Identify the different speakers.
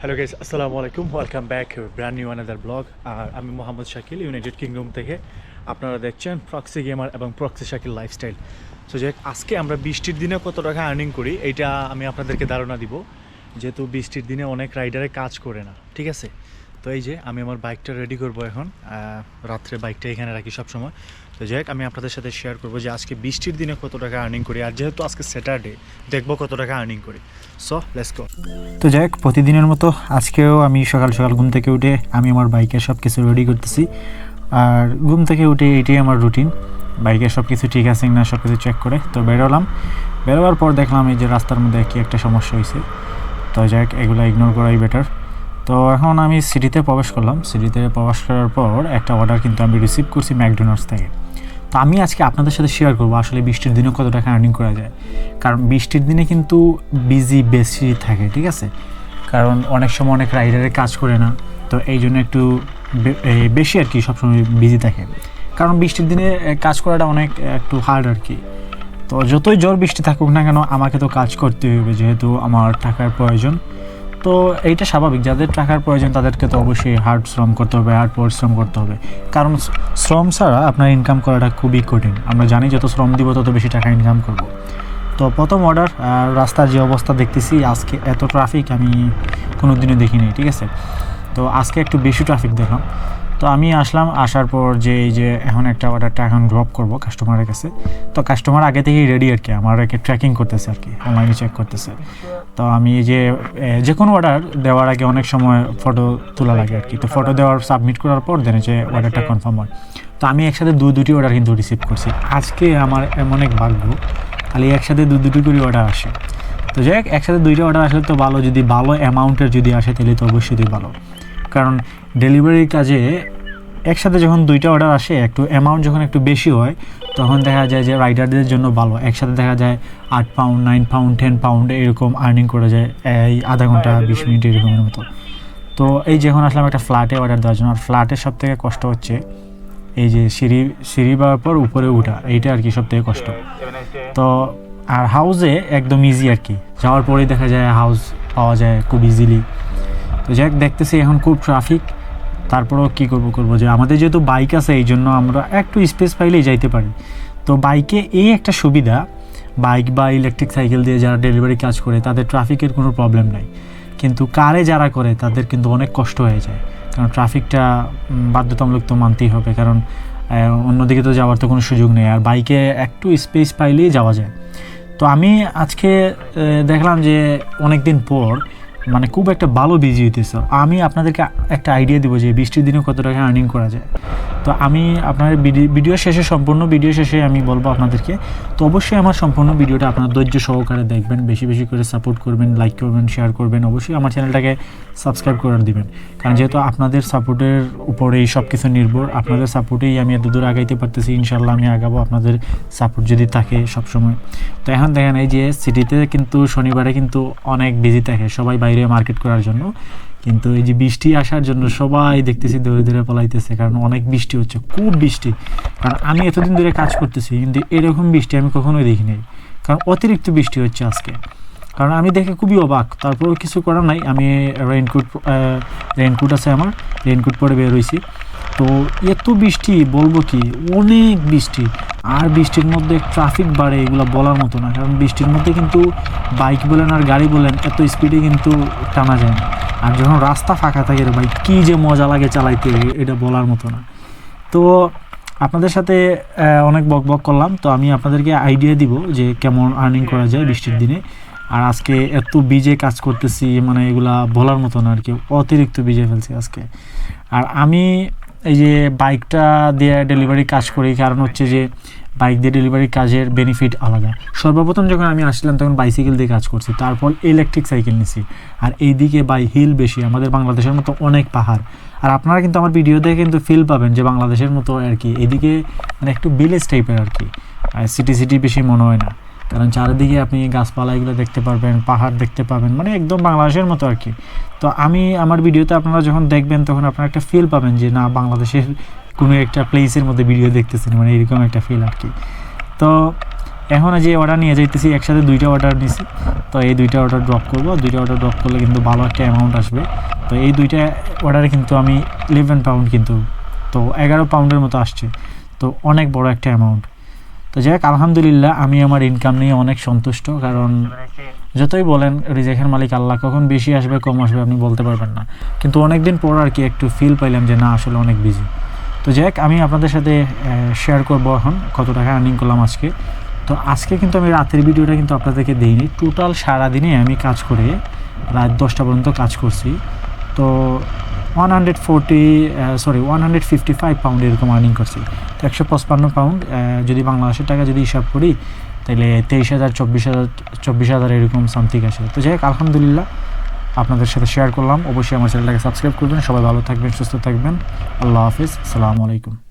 Speaker 1: Hello guys আসসালামু আলাইকুম welcome back brand new another vlog আর আমি মোহাম্মদ শাকিল ইউনাইটেড কিংডম থেকে। আপনারা দেখছেন প্রক্সি গেমার এবং প্রক্সি শাকিল লাইফস্টাইল সো যে আজকে আমরা বৃষ্টির দিনে কত টাকা আর্নিং করি এইটা আমি আপনাদেরকে ধারণা দিব। যেহেতু বৃষ্টির দিনে অনেক রাইডারে কাজ করে না, ঠিক আছে? তো এই যে, আমি আমার বাইকটা রেডি করব এখন। রাত্রে বাইকটা এখানে রাখি সব সময় তো যাই আমি আপনাদের সাথে শেয়ার করব যে আজকে বৃষ্টির দিনে কত টাকা আর্নিং করি আর যেহেতু আজকে স্যাটারডে দেখব কত টাকা আর্নিং করি। সো লেটস গো
Speaker 2: তো যাই প্রতিদিনের মতো আজকেও আমি সকাল সকাল ঘুম থেকে উঠে আমি আমার বাইকের সব কিছু রেডি করতেছি। আর ঘুম থেকে উঠে এটাই আমার রুটিন বাইকের সব কিছু ঠিক আছে না সব কিছু চেক করে তো বেরোলাম। বেরোবার পর দেখলাম এই যে রাস্তার মধ্যে কি একটা সমস্যা হয়েছে তো যাই এগুলো ইগনোর করাই বেটার তো এখন আমি সিটিতে প্রবেশ করলাম। সিটিতে প্রবেশ করার পর একটা অর্ডার কিন্তু আমি রিসিভ করছি ম্যাকডোনাল্ডস থেকে। তো আমি আজকে আপনাদের সাথে শেয়ার করব আসলে বৃষ্টির দিনে কত টাকা আর্নিং করা যায়। কারণ বৃষ্টির দিনে কিন্তু বিজি বেশি থাকে, ঠিক আছে? কারণ অনেক সময় অনেক রাইডারে কাজ করে না, তো এই জন্য একটু বেশি আর কি সবসময় বিজি থাকে। কারণ বৃষ্টির দিনে কাজ করাটা অনেক একটু হার্ড আর কি। তো যতই জ্বর বৃষ্টি থাকুক না কেন, আমাকে তো কাজ করতে হবে, যেহেতু আমার টাকার প্রয়োজন। তো এইটা স্বাভাবিক, যাদের টাকার প্রয়োজন তাদেরকে তো অবশ্যই হার্ড শ্রম করতে হবে হার্ড পরিশ্রম করতে হবে। কারণ শ্রম ছাড়া আপনার ইনকাম করাটা খুবই কঠিন। আমরা জানি যত শ্রম দিব তত বেশি টাকা ইনকাম করব। তো প্রথম অর্ডার রাস্তার যে অবস্থা দেখতেছি, আজকে এত ট্রাফিক আমি কোনো দিনও দেখিনি, ঠিক আছে? তো আজকে একটু বেশি ট্রাফিক দেখলাম। তো আমি আসলাম, আসার পর যে এই যে এখন একটা অর্ডারটা এখন ড্রপ করব কাস্টমারের কাছে। তো কাস্টমার আগে থেকেই রেডি আর কি, আমার একে ট্র্যাকিং করতেছে আর কি অনলাইনে চেক করতেছে। তো আমি যে যে কোনো অর্ডার দেওয়ার আগে অনেক সময় ফটো তোলা লাগে আর কি। তো ফটো দেওয়ার সাবমিট করার পর দেন যে অর্ডারটা কনফার্ম হয়। তো আমি একসাথে দু দুটি অর্ডার কিন্তু রিসিভ করছি। আজকে আমার এমন এক ভাগ্য, খালি একসাথে দু দুটি করে অর্ডার আসে। তো যাই একসাথে দুইটা অর্ডার আসলে তো ভালো, যদি ভালো অ্যামাউন্টের যদি আসে তাহলে তো অবশ্যই ভালো। কারণ ডেলিভারির কাজে একসাথে যখন দুইটা অর্ডার আসে, একটু অ্যামাউন্ট যখন একটু বেশি হয়, তখন দেখা যায় যে রাইডারদের জন্য ভালো। একসাথে দেখা যায় আট pound nine pound ten pound এরকম আর্নিং করা যায়, এই আধা ঘণ্টা, বিশ মিনিট এরকমের মতো। তো এই যখন আসলাম একটা ফ্ল্যাটে অর্ডার দেওয়ার জন্য। আর ফ্ল্যাটের সব থেকে কষ্ট হচ্ছে, এই যে সিঁড়ি সিঁড়ি পাওয়ার পর উপরে উঠা, এইটা আর কি সব থেকে কষ্ট। তো আর হাউসে একদম ইজি আর কি। যাওয়ার পরেই দেখা যায় হাউস পাওয়া যায় খুব ইজিলি তো যাই দেখতেছি এখন খুব ট্রাফিক তারপরেও কী করব করব? যে আমাদের যেহেতু বাইক আছে, এই জন্য আমরা একটু স্পেস পাইলেই যাইতে পারি। তো বাইকে এই একটা সুবিধা বাইক বা ইলেকট্রিক সাইকেল দিয়ে যারা ডেলিভারি কাজ করে, তাদের ট্রাফিকের কোনো প্রবলেম নাই। কিন্তু কারে যারা করে, তাদের কিন্তু অনেক কষ্ট হয়ে যায়। কারণ ট্রাফিকটা বাধ্যতামূলক তো মানতেই হবে। কারণ অন্যদিকে তো যাওয়ার তো কোনো সুযোগ নেই। আর বাইকে একটু স্পেস পাইলেই যাওয়া যায়। তো আমি আজকে দেখলাম যে অনেক দিন পর মানে খুব একটা ভালো বিজি হইতেছ। আমি আপনাদেরকে একটা আইডিয়া দিব যে বৃষ্টির দিনে কত টাকা আর্নিং করা যায়। তো আমি আপনার ভিডিও শেষে, সম্পূর্ণ ভিডিও শেষে আমি বলব আপনাদেরকে, তো অবশ্যই আমার সম্পূর্ণ ভিডিওটা আপনার ধৈর্য সহকারে দেখবেন, বেশি বেশি করে সাপোর্ট করবেন লাইক করবেন শেয়ার করবেন, অবশ্যই আমার চ্যানেলটাকে সাবস্ক্রাইব করে দিবেন। কারণ যেহেতু আপনাদের সাপোর্টের উপরেই সব কিছু নির্ভর, আপনাদের সাপোর্টেই আমি এত দূর আগাইতে পারতেছি ইনশাল্লাহ আমি আগাবো আপনাদের সাপোর্ট যদি থাকে সবসময়। তো এখন দেখেন এই যে সিটিতে কিন্তু শনিবারে কিন্তু অনেক বিজি থাকে সবাই বাইরে মার্কেট করার জন্য। কিন্তু এই যে বৃষ্টি আসার জন্য সবাই দেখতেছি দৌড়ে দৌড়ে পলাইতেছে, কারণ অনেক বৃষ্টি হচ্ছে, খুব বৃষ্টি। কারণ আমি এতদিন ধরে কাজ করতেছি, কিন্তু এরকম বৃষ্টি আমি কখনোই দেখিনি। কারণ অতিরিক্ত বৃষ্টি হচ্ছে আজকে। কারণ আমি দেখে খুবই অবাক, তারপরেও কিছু করার নাই, আমি রেইনকোট রেইনকোট আছে আমার রেইনকোট পরে বের হয়েছি তো এত বৃষ্টি, বলব কি, অনেক বৃষ্টি। আর বৃষ্টির মধ্যে ট্রাফিক বাড়ে, এগুলো বলার মতো না, কারণ বৃষ্টির মধ্যে কিন্তু বাইক বলেন আর গাড়ি বলেন, এত স্পিডে কিন্তু টানা যায় না। আর যখন রাস্তা ফাঁকা থাকে রে বাইক কী যে মজা লাগে চালাইতে, এটা বলার মতো না। তো আপনাদের সাথে অনেক বক বক করলাম, তো আমি আপনাদেরকে আইডিয়া দিব যে কেমন আর্নিং করা যায় বৃষ্টির দিনে। আর আজকে এত বিজে কাজ করতেছি মানে এগুলা বলার মতো না আর কি, অতিরিক্ত বিজে ফেলছি আজকে। আর আমি এই যে বাইকটা দিয়ে ডেলিভারি কাজ করি, কারণ হচ্ছে যে বাইক দিয়ে ডেলিভারি কাজের বেনিফিট আলাদা। সর্বপ্রথম যখন আমি আসছিলাম, তখন বাইসাইকেল দিয়ে কাজ করছি। তারপর ইলেকট্রিক সাইকেল নিছি। আর এইদিকে বাই হিল বেশি, আমাদের বাংলাদেশের মতো অনেক পাহাড়। আর আপনারা কিন্তু আমার ভিডিও দেখে কিন্তু ফিল পাবেন যে বাংলাদেশের মতো আর কি। এদিকে মানে একটু ভিলেজ টাইপের আর কি। সিটি সিটি বেশি মনে হয় না। কারণ চারিদিকে আপনি গাছপালা এগুলো দেখতে পারবেন, পাহাড় দেখতে পাবেন মানে একদম বাংলাদেশের মতো আর কি। তো আমি, আমার ভিডিওতে আপনারা যখন দেখবেন, তখন আপনারা একটা ফিল পাবেন যে না, বাংলাদেশের কোনো একটা প্লেসের মধ্যে ভিডিও দেখতেছেন মানে এরকম একটা ফিল আর কি। তো এখন যে অর্ডার নিয়ে যাইতেছি, একসাথে দুইটা অর্ডার নিছি। তো এই দুইটা অর্ডার ড্রপ করব। দুইটা অর্ডার ড্রপ করলে কিন্তু ভালো একটা অ্যামাউন্ট আসবে। তো এই দুইটা অর্ডারে কিন্তু আমি ইলেভেন পাউন্ড কিন্তু, তো এগারো পাউন্ডের মতো আসছে। তো অনেক বড় একটা অ্যামাউন্ট তো যাই হোক, আলহামদুলিল্লাহ আমি আমার ইনকাম নিয়ে অনেক সন্তুষ্ট। কারণ যতই বলেন, রিজেকের মালিক আল্লাহ, কখন বেশি আসবে, কম আসবে আপনি বলতে পারবেন না। কিন্তু অনেক দিন পর আর কি একটু ফিল পাইলাম যে না, আসলে অনেক বিজি তো যাই আমি আপনাদের সাথে শেয়ার করব এখন কত টাকা আর্নিং করলাম আজকে। তো আজকে কিন্তু আমি রাতের ভিডিওটা কিন্তু আপনাদেরকে দিইনি। টোটাল সারাদিনে আমি কাজ করে রাত দশটা পর্যন্ত কাজ করছি। তো one hundred forty sorry one hundred fifty five pound এরকম আর্নিং করছি। তো একশো পঁচপান্ন পাউন্ড যদি বাংলাদেশের টাকা যদি হিসাব করি তাহলে তেইশ হাজার, চব্বিশ হাজার চব্বিশ হাজার এরকম সামথিং আসে। তো যাই হোক, আলহামদুলিল্লাহ আপনাদের সাথে শেয়ার করলাম। অবশ্যই আমার চ্যানেলটাকে সাবস্ক্রাইব করবেন। সবাই ভালো থাকবেন, সুস্থ থাকবেন। আল্লাহ হাফিজ। সালামু আলাইকুম।